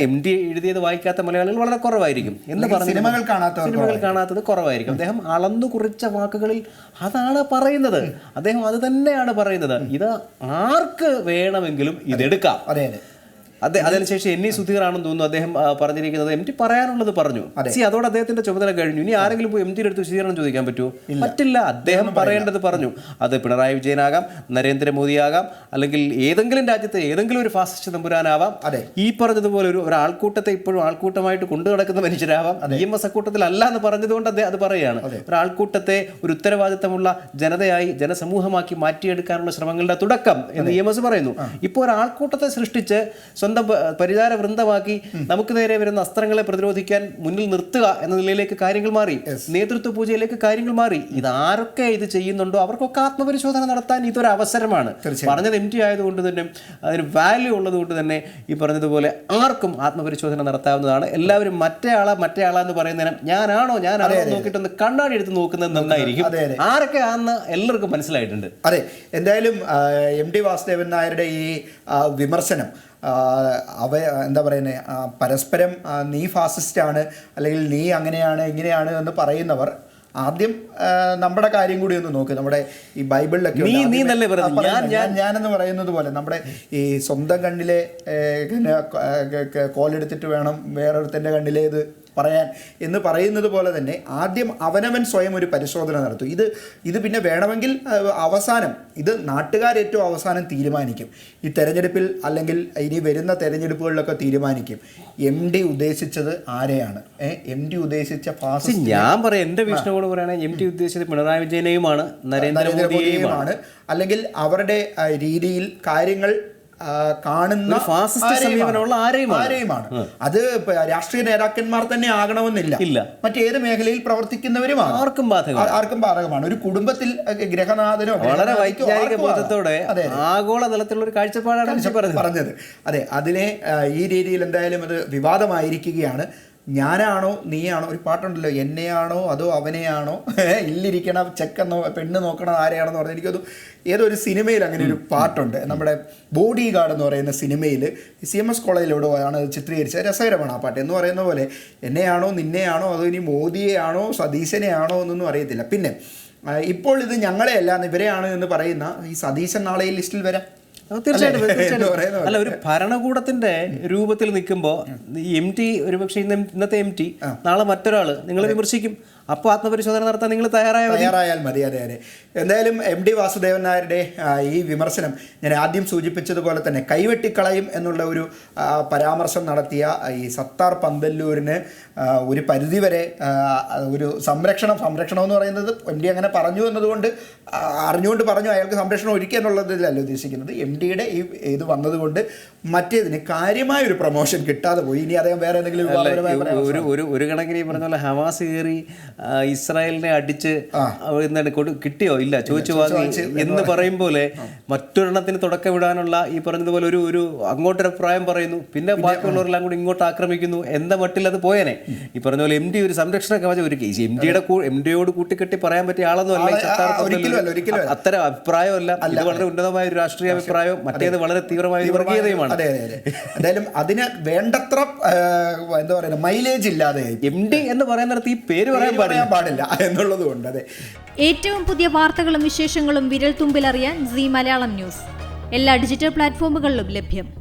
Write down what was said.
M D എഴുതിയത് വായിക്കാത്ത മലയാളികൾ വളരെ കുറവായിരിക്കും എന്ന് പറഞ്ഞു സിനിമകൾ കാണാത്ത സിനിമകൾ കാണാത്തത് കുറവായിരിക്കും. അദ്ദേഹം അളന്നു കുറിച്ച വാക്കുകളിൽ അതാണ് പറയുന്നത്. അദ്ദേഹം അത് തന്നെയാണ് പറയുന്നത്. ഇത് ആർക്ക് വേണമെങ്കിലും ഇതെടുക്കാം. അതെ അതെ. അതെ അതിനുശേഷം എൻ ഇ സുധീറാണെന്ന് തോന്നുന്നു അദ്ദേഹം പറഞ്ഞിരിക്കുന്നത്. എം ടി പറയാനുള്ളത് പറഞ്ഞു. സി അതോടെ അദ്ദേഹത്തിന്റെ ചുമതല കഴിഞ്ഞു. ഇനി ആരെങ്കിലും പോയി എം ടിയുടെ അടുത്ത് വിശദീകരണം ചോദിക്കാൻ പറ്റുമോ? പറ്റില്ല. അദ്ദേഹം പറയേണ്ടത് പറഞ്ഞു. അത് പിണറായി വിജയനാകാം നരേന്ദ്രമോദിയാകാം അല്ലെങ്കിൽ ഏതെങ്കിലും രാജ്യത്തെ ഏതെങ്കിലും ഒരു ഫാസിസ്റ്റ് തമ്പുരാനാവാം. അതെ. ഈ പറഞ്ഞതുപോലെ ഒരു ഒരാൾക്കൂട്ടത്തെ ഇപ്പോഴും ആൾക്കൂട്ടമായിട്ട് കൊണ്ടു നടക്കുന്ന മനുഷ്യരാവാം. ഇ എം എസ് അക്കൂട്ടത്തിലല്ല എന്ന് പറഞ്ഞതുകൊണ്ട് അദ്ദേഹം അത് പറയുകയാണ്. ഒരു ആൾക്കൂട്ടത്തെ ഒരു ഉത്തരവാദിത്തമുള്ള ജനതയായി ജനസമൂഹമാക്കി മാറ്റിയെടുക്കാനുള്ള ശ്രമങ്ങളുടെ തുടക്കം എന്ന് ഇ എം എസ് പറയുന്നു. ഇപ്പോൾ ഒരാൾക്കൂട്ടത്തെ സൃഷ്ടിച്ച് സ്വന്തം പരിചാര വൃന്ദമാക്കി നമുക്ക് നേരെ വരുന്ന അസ്ത്രങ്ങളെ പ്രതിരോധിക്കാൻ മുന്നിൽ നിർത്തുക എന്ന നിലയിലേക്ക് കാര്യങ്ങൾ മാറി. നേതൃത്വ പൂജയിലേക്ക് കാര്യങ്ങൾ മാറി. ഇത് ആരൊക്കെ ഇത് ചെയ്യുന്നുണ്ടോ അവർക്കൊക്കെ ആത്മപരിശോധന നടത്താൻ ഇതൊരു അവസരമാണ്. പറഞ്ഞത് എം ടി ആയതുകൊണ്ട് തന്നെ അതിന് വാല്യൂ ഉള്ളത് കൊണ്ട് തന്നെ ഈ പറഞ്ഞതുപോലെ ആർക്കും ആത്മപരിശോധന നടത്താവുന്നതാണ്. എല്ലാവരും മറ്റേ ആളാ മറ്റേ ആളാ എന്ന് പറയുന്നതിനും ഞാനാണോ ഞാനാണോ നോക്കിയിട്ടൊന്ന് കണ്ണാടി എടുത്ത് നോക്കുന്നത് നന്നായിരിക്കും. ആരൊക്കെ ആണെന്ന് എല്ലാവർക്കും മനസ്സിലായിട്ടുണ്ട്. അതെ എന്തായാലും എം ടി വാസുദേവൻ നായരുടെ ഈ വിമർശനം അവ എന്താ പറയുന്നത് പരസ്പരം നീ ഫാസിസ്റ്റാണ് ആണ് അല്ലെങ്കിൽ നീ അങ്ങനെയാണ് ഇങ്ങനെയാണ് എന്ന് പറയുന്നവർ ആദ്യം നമ്മുടെ കാര്യം കൂടി ഒന്ന് നോക്ക്. നമ്മുടെ ഈ ബൈബിളിലൊക്കെ ഞാനെന്ന് പറയുന്നത് പോലെ നമ്മുടെ ഈ സ്വന്തം കണ്ണിലെ കോലെടുത്തിട്ട് വേണം വേറൊരുത്തന്റെ കണ്ണിലെ ഇത് പറയാൻ എന്ന് പറയുന്നത് പോലെ തന്നെ ആദ്യം അവനവൻ സ്വയം ഒരു പരിശോധന നടത്തും. ഇത് ഇത് പിന്നെ വേണമെങ്കിൽ അവസാനം ഇത് നാട്ടുകാർ ഏറ്റവും അവസാനം തീരുമാനിക്കും. ഈ തെരഞ്ഞെടുപ്പിൽ അല്ലെങ്കിൽ ഇനി വരുന്ന തെരഞ്ഞെടുപ്പുകളിലൊക്കെ തീരുമാനിക്കും. എം ഡി ഉദ്ദേശിച്ചത് ആരെയാണ്? എം ഡി ഉദ്ദേശിച്ച ഫാസിസ്റ്റ് ഞാൻ പറയാം എന്റെ വീക്ഷണകോട് പറയുകയാണെങ്കിൽ എം ഡി ഉദ്ദേശിച്ചത് പിണറായി വിജയനെയുമാണ് നരേന്ദ്രമോദിയെയുമാണ്. അല്ലെങ്കിൽ അവരുടെ രീതിയിൽ കാര്യങ്ങൾ കാണുന്ന. സമീപനമുള്ള ആരെയുമാണ്. അത് രാഷ്ട്രീയ നേതാക്കന്മാർ തന്നെ ആകണമെന്നില്ല. ഇല്ല. മറ്റേത് മേഖലയിൽ പ്രവർത്തിക്കുന്നവരുമാണ്. ആർക്കും ബാധകമാണ് ആർക്കും ബാധകമാണ്. ഒരു കുടുംബത്തിൽ ഗ്രഹനാഥനോ വളരെ വൈജ്ഞാനിക ബോധത്തോടെ അതെ ആഗോള തലത്തിലുള്ള ഒരു കാഴ്ചപ്പാടാണ് പറഞ്ഞത്. അതെ അതിനെ ഈ രീതിയിൽ എന്തായാലും അത് വിവാദമായിരിക്കുകയാണ്. ഞാനാണോ നീയാണോ ഒരു പാട്ടുണ്ടല്ലോ എന്നെയാണോ അതോ അവനെയാണോ ഇല്ലിരിക്കണ ചെക്കൻ നോ പെണ്ണ് നോക്കണം ആരെയാണെന്ന് പറഞ്ഞാൽ എനിക്കത് ഏതോ ഒരു സിനിമയിൽ അങ്ങനെ ഒരു പാട്ടുണ്ട്. നമ്മുടെ ബോഡി ഗാർഡ് എന്ന് പറയുന്ന സിനിമയിൽ സി എം എസ് കോളേജിലൂടെ ആണ് അത് ചിത്രീകരിച്ചത്. രസകരമാണ് ആ പാട്ട്. എന്ന് പറയുന്ന പോലെ എന്നെയാണോ നിന്നെയാണോ അതോ ഇനി മോദിയെയാണോ സതീശനെയാണോ എന്നൊന്നും അറിയത്തില്ല. പിന്നെ ഇപ്പോൾ ഇത് ഞങ്ങളെയല്ല ഇവരെയാണ് എന്ന് പറയുന്ന ഈ സതീശൻ നാളെ ഈ ലിസ്റ്റിൽ വരാം. തീർച്ചയായിട്ടും അല്ലേ? ഒരു ഭരണകൂടത്തിന്റെ രൂപത്തിൽ നിൽക്കുമ്പോൾ ഈ എം ടി ഒരുപക്ഷെ ഇന്നത്തെ എം ടി നാളെ മറ്റൊരാൾ നിങ്ങളെ വിമർശിക്കും. അപ്പോൾ ആത്മപരിശോധന നടത്താൻ നിങ്ങൾ തയ്യാറായാൽ തയ്യാറായാൽ മതി അതെ അതെ. എന്തായാലും എം ഡി വാസുദേവൻ നായരുടെ ഈ വിമർശനം ഞാൻ ആദ്യം സൂചിപ്പിച്ചതുപോലെ തന്നെ കൈവെട്ടിക്കളയും എന്നുള്ള ഒരു പരാമർശം നടത്തിയ ഈ സത്താർ പന്തല്ലൂരിന് ഒരു പരിധിവരെ ഒരു സംരക്ഷണം സംരക്ഷണം എന്ന് പറയുന്നത് എം ഡി അങ്ങനെ പറഞ്ഞു എന്നതുകൊണ്ട് അറിഞ്ഞുകൊണ്ട് പറഞ്ഞു അയാൾക്ക് സംരക്ഷണം ഒരുക്കുക എന്നുള്ളതിലല്ല ഉദ്ദേശിക്കുന്നത്. എം ഡിയുടെ ഈ ഇത് വന്നതുകൊണ്ട് മറ്റേതിന് കാര്യമായ ഒരു പ്രൊമോഷൻ കിട്ടാതെ പോയി. ഇനി അദ്ദേഹം വേറെ എന്തെങ്കിലും ഒരു ഒരു ഒരു കണക്കിന് ഈ പറഞ്ഞ പോലെ ഹമാസ് കയറി ഇസ്രായേലിനെ അടിച്ച് എന്താണ് കിട്ടിയോ? ഇല്ല. ചോദിച്ചു വാങ്ങി. എന്ന് പറയും പോലെ മറ്റൊരെണ്ണത്തിന് തുടക്കം വിടാനുള്ള ഈ പറഞ്ഞതുപോലെ ഒരു ഒരു അങ്ങോട്ടൊരു അഭിപ്രായം പറയുന്നു. പിന്നെ ബാക്കിയുള്ളവരെല്ലാം കൂടി ഇങ്ങോട്ട് ആക്രമിക്കുന്നു. എന്ന മട്ടിൽ അത് പോയനെ ഈ പറഞ്ഞ പോലെ എം ഡി ഒരു സംരക്ഷണ കവചം ഒരു കേസ് എം ഡിയുടെ എം ഡിയോട് കൂട്ടിക്കെട്ടി പറയാൻ പറ്റിയ ആളൊന്നും അല്ല. അത്തരം അഭിപ്രായമല്ല. ഇത് വളരെ ഉന്നതമായ ഒരു രാഷ്ട്രീയ അഭിപ്രായവും മറ്റേത് വളരെ തീവ്രമായ ഒരു വർഗീയതയുമാണ്. അതെ അതെ എന്തായാലും അതിന് വേണ്ടത്ര എന്താ പറയുക മൈലേജ് ഇല്ലാതെ എം ഡി എന്ന് പറയുന്നിടത്ത് ഈ പേര് പറയാൻ പറയാൻ പാടില്ല എന്നുള്ളത് കൊണ്ട് അതെ. ഏറ്റവും പുതിയ വാർത്തകളും വിശേഷങ്ങളും വിരൽ തുമ്പിലറിയാൻ സി മലയാളം ന്യൂസ്. എല്ലാ ഡിജിറ്റൽ പ്ലാറ്റ്ഫോമുകളിലും ലഭ്യം.